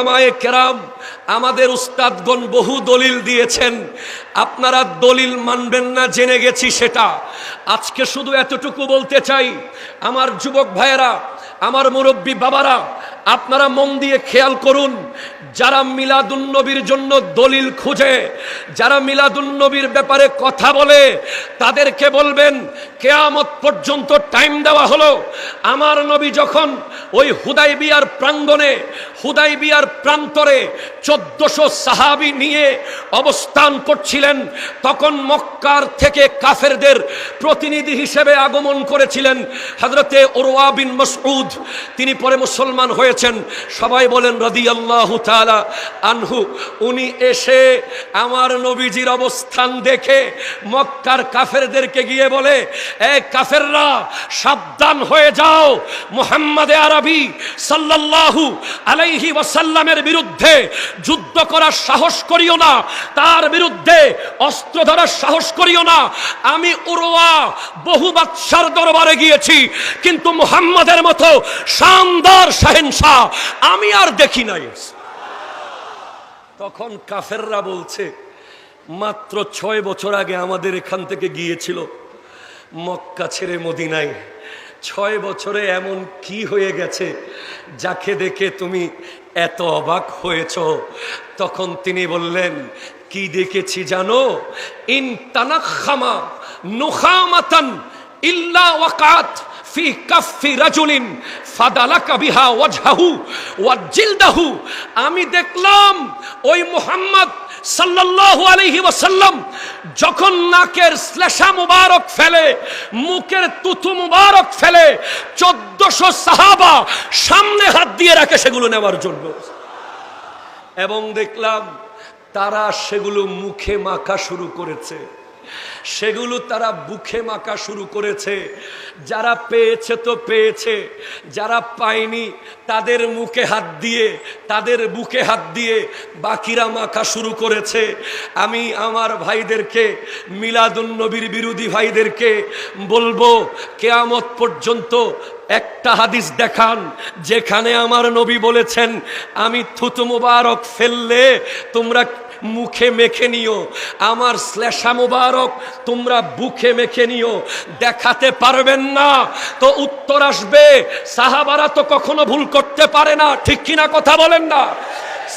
ওলামায়ে কেরাম, আমাদের উস্তাদগণ বহু দলিল দিয়েছেন। আপনারা দলিল মানবেন না, জেনে গেছি সেটা। আজকে শুধু এতটুকু বলতে চাই, আমার যুবক ভাইয়েরা, আমার মুরব্বী বাবারা আপনারা মন দিয়ে খেয়াল করুন, যারা মিলাদুন্নবীর জন্য দলিল খুঁজে, যারা মিলাদুন্নবীর ব্যাপারে কথা বলে, তাদেরকে বলবেন, কেয়ামত পর্যন্ত টাইম দেওয়া হলো। আমার নবী যখন ওই হুদাই বিয়ার প্রাঙ্গণে হুদাই বিয়ার প্রান্তরে চোদ্দশো সাহাবি নিয়ে অবস্থান করছিলেন, তখন মক্কার থেকে কাফেরদের প্রতিনিধি হিসেবে আগমন করেছিলেন হজরতে ওরওয়া বিন মসউদ। তিনি পরে মুসলমান হয়েছেন সবাই বলেন রদি আল্লাহ আনহু, উনি এসে আমার নবীজির অবস্থান দেখে মক্কার কাফেরদেরকে গিয়ে বলে, এ কাফেররা, সাবধান হয়ে যাও। মোহাম্মদে আরবি সাল্লাল্লাহু আলাইহি ওয়াসাল্লামের বিরুদ্ধে যুদ্ধ করার সাহস করিও না। তার বিরুদ্ধে অস্ত্র ধরার সাহস করিও না। আমি উরওয়া বহু বাদশার দরবারে গিয়েছি, কিন্তু মুহাম্মাদের মতো শানদার শাহেনশাহ আমি আর দেখি নাই। তখন কাফেররা বলছে, মাত্র ছয় বছর আগে আমাদের এখান থেকে গিয়েছিল মক্কা ছেড়ে মদিনায়। ছয় বছরে এমন কি হয়ে গেছে যাকে দেখে তুমি এত অবাক হয়েছ? তখন তিনি বললেন, কি দেখেছি জানো? ইন তানাখামা নুখামাতান ইল্লা ওয়াকাত। ফি কাফি রাজুলিন ফাদালাকা বিহা ওয়াজহাহু ওয়াজিলদাহু আমি দেখলাম ওই মুহাম্মদ সাল্লাল্লাহু আলাইহি ওয়াসাল্লাম যখন নাকের শ্লেষা মুবারক ফেলে, মুখের তুতু মুবারক ফেলে, চোদ্দশো সাহাবা সামনে হাত দিয়ে রাখে সেগুলো নেওয়ার জন্য। এবং দেখলাম তারা সেগুলো মুখে মাখা শুরু করেছে। সেগুলো তারা বুকে মাখা শুরু করেছে। যারা পেয়েছে তো পেয়েছে, যারা পায়নি তাদের মুখে হাত দিয়ে, তাদের বুকে হাত দিয়ে বাকিরা মাখা শুরু করেছে। আমি আমার ভাইদেরকে মিলাদুন্নবীর বিরোধী ভাইদেরকে বলব, কেয়ামত পর্যন্ত একটা হাদিস দেখান, যেখানে আমার নবী বলেছেন, আমি থুতু মুবারক ফেললে তোমরা মুখে মেখে নিও। আমার শ্লেষা মুবারক তোমরা বুকে মেখে নিও। দেখাতে পারবেন না। তো উত্তর আসবে, সাহাবারা তো কখনো ভুল করতে পারে না। ঠিক কিনা কথা বলেন না।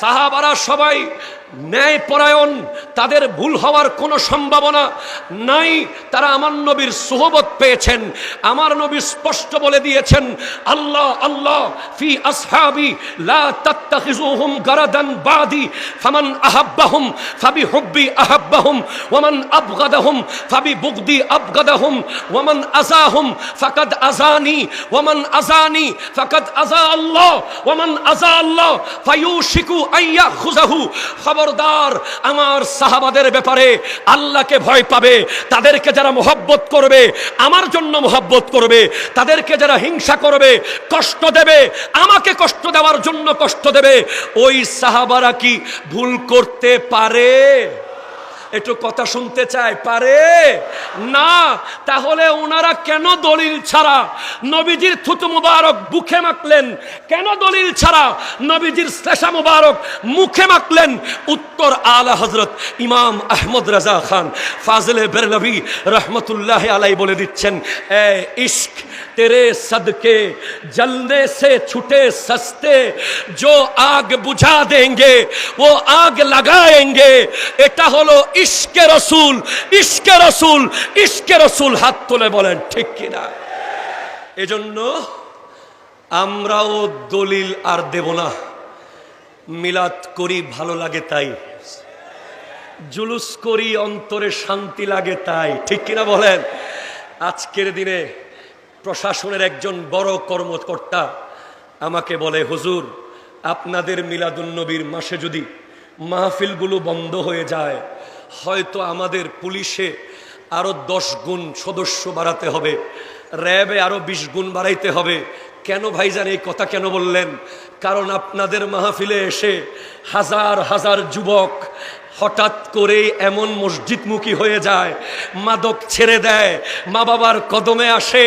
সাহাবারা সবাই ন্যায় পরায়ণ তাদের ভুল হওয়ার কোনো সম্ভাবনা নাই। তারা আমার নবীর সোহবত পেয়েছেন, আমার নবী স্পষ্ট বলে দিয়েছেন, আল্লাহ আল্লাহ, ফি আসহাবি লা গারাদান বাদি, ফামান আহাব্বাহুম ফাবি হুব্বি আহাব্বাহুম, ওয়ামান আবগাদাহুম ফাবি বুগদি আবগাদাহুম, ওয়ামান আজাহুম ফাকাদ আজানি, ওয়ামান আজানি ফাকাদ আজা আল্লাহ, ওয়ামান আজা আল্লাহ, ফায়ুশিকু খবরদার আমার সাহাবাদের ব্যাপারে আল্লাহকে ভয় পাবে, তাদেরকে যারা মোহব্বত করবে, আমার জন্য মোহব্বত করবে, তাদেরকে যারা হিংসা করবে, কষ্ট দেবে, আমাকে কষ্ট দেওয়ার জন্য কষ্ট দেবে, ওই সাহাবারা কি ভুল করতে পারে? একটু কথা শুনতে চায় পারে? না, তাহলে ওনারা কেন দলিল ছাড়া নবীজির থুতু মুবারক বুকে মাখলেন? কেন দলিল ছাড়া নবীজির শ্লেষা মুবারক মুখে মাখলেন? উত্তর আলা হজরত ইমাম আহমদ রাজা খান, ফাজলে বেরলভি রহমতুল্লাহ আলাই বলে দিচ্ছেন, এ ইশক तेरे सदके जलने से छुटे सस्ते जो आग बुझा देंगे वो आग लगाएंगे এটা হলো ইশকে রসুল ইশকে রসুল ইশকে রসুল হাত তুলে বলেন ঠিক কিনা এজন্য আমরাও দলিল আর দেব না মিলাদ করি ভালো লাগে তাই জুলুস করি অন্তরে শান্তি লাগে তাই ঠিক কিনা বলেন আজকের দিনে প্রশাসনের একজন বড় কর্মকর্তা আমাকে বলে, হুজুর, আপনাদের মিলাদুন্নবীর মাসে যদি মাহফিলগুলো বন্ধ হয়ে যায়, হয়তো আমাদের পুলিশে আরও দশ গুণ সদস্য বাড়াতে হবে, র্যাবে আরও বিশ গুণ বাড়াইতে হবে। কেন ভাইজান এই কথা কেন বললেন? কারণ আপনাদের মাহফিলে এসে হাজার হাজার যুবক হঠাৎ করে এমন মসজিদমুখী হয়ে যায়, মাদক ছেড়ে দেয়, মা বাবার কদমে আসে,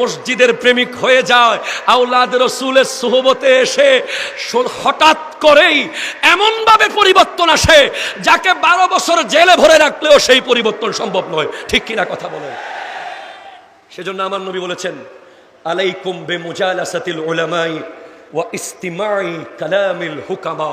মসজিদের প্রেমিক হয়ে যায় আউলাদ রসুলের সোহবতে এসে হঠাৎ করেই এমনভাবে পরিবর্তন আসে, যাকে বারো বছর জেলে ভরে রাখলেও সেই পরিবর্তন সম্ভব নয়। ঠিক কিনা কথা বলে সেজন্য আমার নবী বলেছেন, আলাইকুম বে মুজালাসাতিল ওলামাই ওয়া ইস্তিমাই কালামিল হুকামা।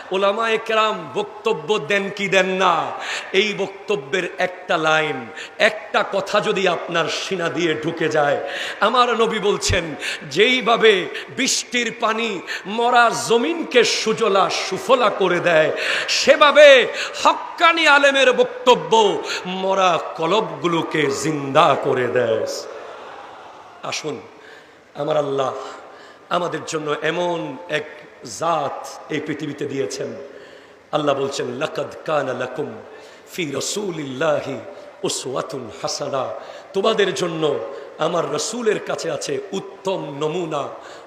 ওলামায়ে কেরাম বক্তব্য দেন কি দেন না? এই বক্তব্যের একটা লাইন, একটা কথা যদি আপনার সিনা দিয়ে ঢুকে যায়। আমার নবী বলছেন, যেইভাবে বৃষ্টির পানি মরা জমিনকে সুজলা সুফলা করে দেয়, সেভাবে হক্কানি আলেমের বক্তব্য মরা কলবগুলোকে জিন্দা করে দেয়। আসুন, আমার আল্লাহ আমাদের জন্য এমন এক জাত এই পৃথিবীতে দিয়েছেন। আল্লাহ বলছেন, লাকাদ কানা লাকুম ফি রসুলিল্লাহি উসওয়াতুন হাসানা। তোমাদের জন্য আমার রসুলের কাছে আছে উত্তম নমুনা,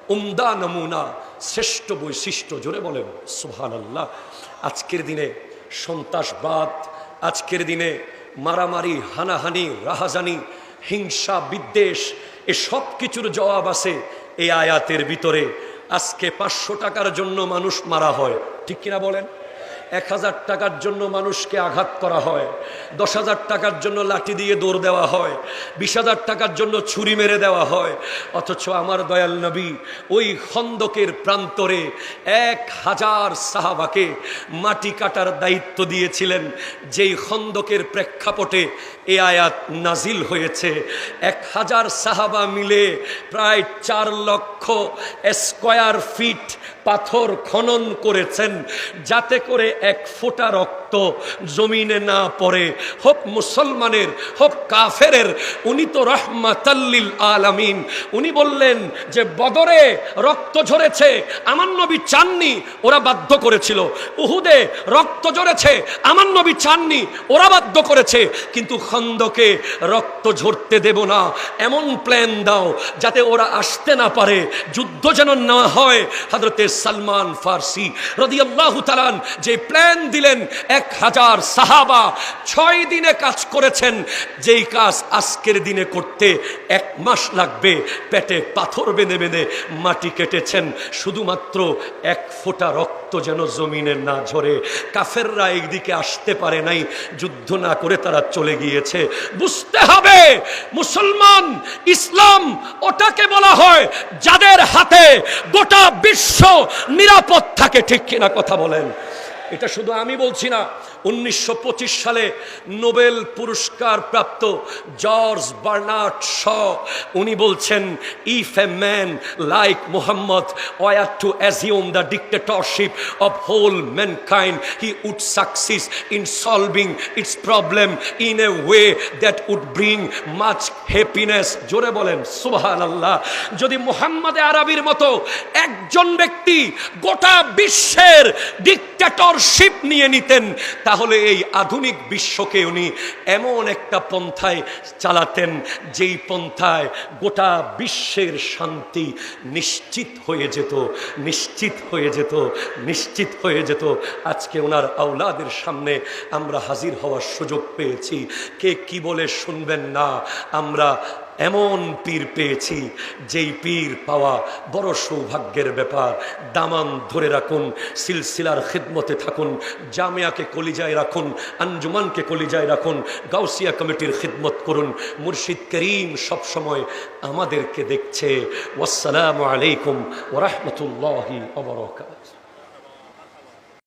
উমদা নমুনা, শ্রেষ্ঠ বৈশিষ্ট্য। জোরে বলেন সুহান আল্লাহ আজকের দিনে সন্ত্রাসবাদ, আজকের দিনে মারামারি, হানাহানি, রাহাজানি, হিংসা, বিদ্বেষ এ সব কিছুর জবাব আছে এই আয়াতের ভিতরে। আজকে পাঁচশো টাকার জন্য মানুষ মারা হয়। ঠিক কিনা বলেন? এক হাজার টাকার জন্য মানুষকে আঘাত করা হয়, দশ হাজার টাকার জন্য লাঠি দিয়ে দৌড় দেওয়া হয়, বিশ হাজার টাকার জন্য ছুরি মেরে দেওয়া হয়। অথচ আমার দয়াল নবী ওই খন্দকের প্রান্তরে এক হাজার সাহাবাকে মাটি কাটার দায়িত্ব দিয়েছিলেন, যেই খন্দকের প্রেক্ষাপটে এ আয়াত নাজিল হয়েছে। এক হাজার সাহাবা মিলে প্রায় চার লক্ষ স্কোয়ার ফিট পাথর খনন করেছেন, যাতে করে এক ফোঁটা রক্ত জমিনে না পড়ে। হোক মুসলমানের, হোক কাফেরের, উনি তো রহমাতাল্লিল আলামিন। উনি বললেন যে, বদরে রক্ত ঝরেছে, আমার নবী চাননি, ওরা বাধ্য করেছিল। উহুদে রক্ত ঝরেছে, আমার নবী চাননি, ওরা বাধ্য করেছে। কিন্তু খন্দকে রক্ত ঝরতে দেব না, এমন প্ল্যান দাও, যাতে ওরা আসতে না পারে, যুদ্ধ যেন না হয়। হাজরতে সালমান ফার্সি রদিয়াল্লাহু তালান যে প্ল্যান দিলেন এক হাজার সাহাবা ছয় দিনে কাজ করেছেন। যেই কাজ আজকের দিনে করতে এক মাস লাগবে। পেটে পাথর বেঁধে বেঁধে মাটি কেটেছেন। শুধুমাত্র এক ফোঁটা রক্ত যেন জমিনে না ঝরে। কাফেররা এইদিকে আসতে পারে নাই। যুদ্ধ না করে তারা চলে গিয়েছে। বুঝতে হবে, মুসলমান, ইসলাম, ওটাকে বলা হয় যাদের হাতে গোটা বিশ্ব নিরাপদ থাকে। ঠিক কিনা কথা বলেন। এটা শুধু আমি বলছি না উনিশশো পঁচিশ সালে নোবেল পুরস্কার প্রাপ্ত জর্জ বার্নার্ড শ। উনি বলছেন if a man like Muhammad were to assume the dictatorship of whole mankind he would succeed in solving its problem in a way that would bring much happiness জোরে বলেন সুবহান আল্লাহ যদি মোহাম্মদে আরবির মতো একজন ব্যক্তি গোটা বিশ্বের ডিক্টেটরশিপ নিয়ে নিতেন তাহলে এই আধুনিক বিশ্বকে উনি এমন একটা পন্থায় চালাতেন, যেই পন্থায় গোটা বিশ্বের শান্তি নিশ্চিত হয়ে যেত, নিশ্চিত হয়ে যেত, নিশ্চিত হয়ে যেত। আজকে ওনার আওলাদের সামনে আমরা হাজির হওয়ার সুযোগ পেয়েছি। কে কি বলে শুনবেন না, আমরা এমন পীর পেয়েছি, যেই পীর পাওয়া বড় সৌভাগ্যের ব্যাপার। দামান ধরে রাখুন, সিলসিলার খিদমতে থাকুন, জামিয়াকে কলিজায় রাখুন, আঞ্জুমানকে কলিজায় রাখুন, গাউসিয়া কমিটির খিদমত করুন। মুর্শিদ করিম সবসময় আমাদেরকে দেখছে। ওয়াসালামু আলাইকুম ওরহমতুল্লাহি অবরকাত